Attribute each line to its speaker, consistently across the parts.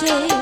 Speaker 1: Bye.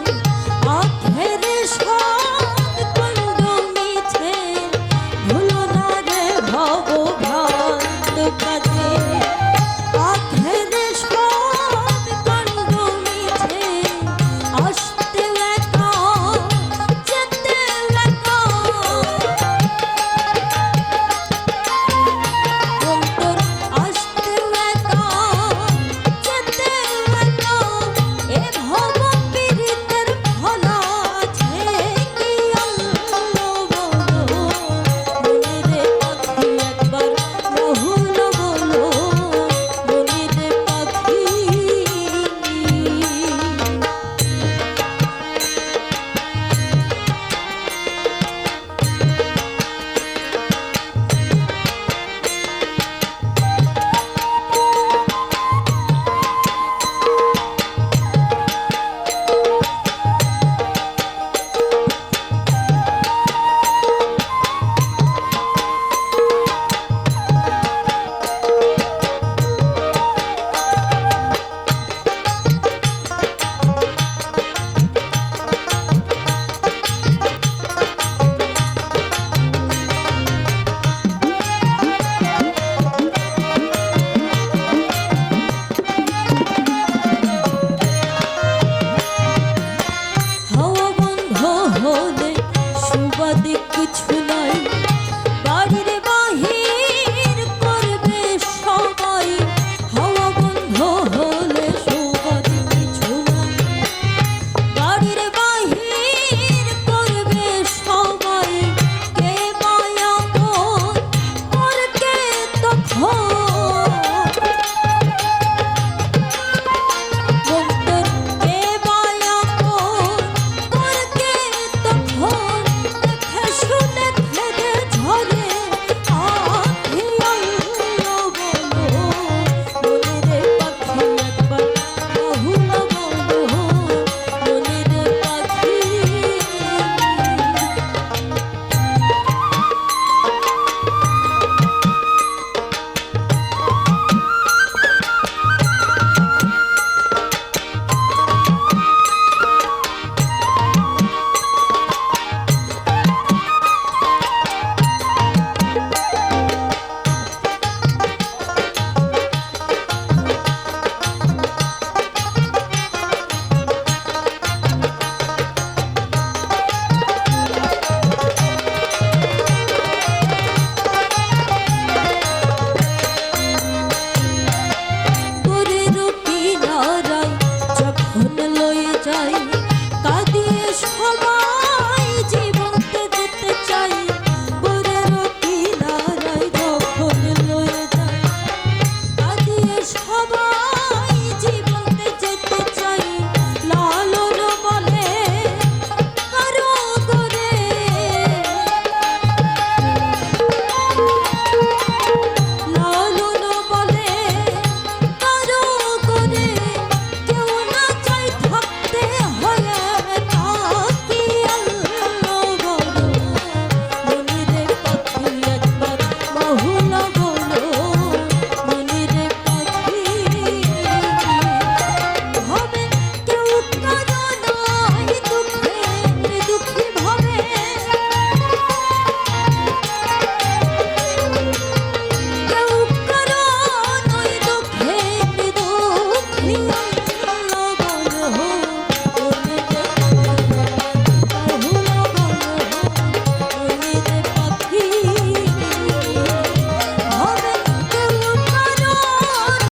Speaker 1: হলে সুবাদে কিছু নাই। বাড়ির বাহির করবে সবাই। হাওয়া বন্ধ হলে সুবাদে কিছু নাই। বাড়ির বাহির করবে সবাই। কে মায়া করকে তখন?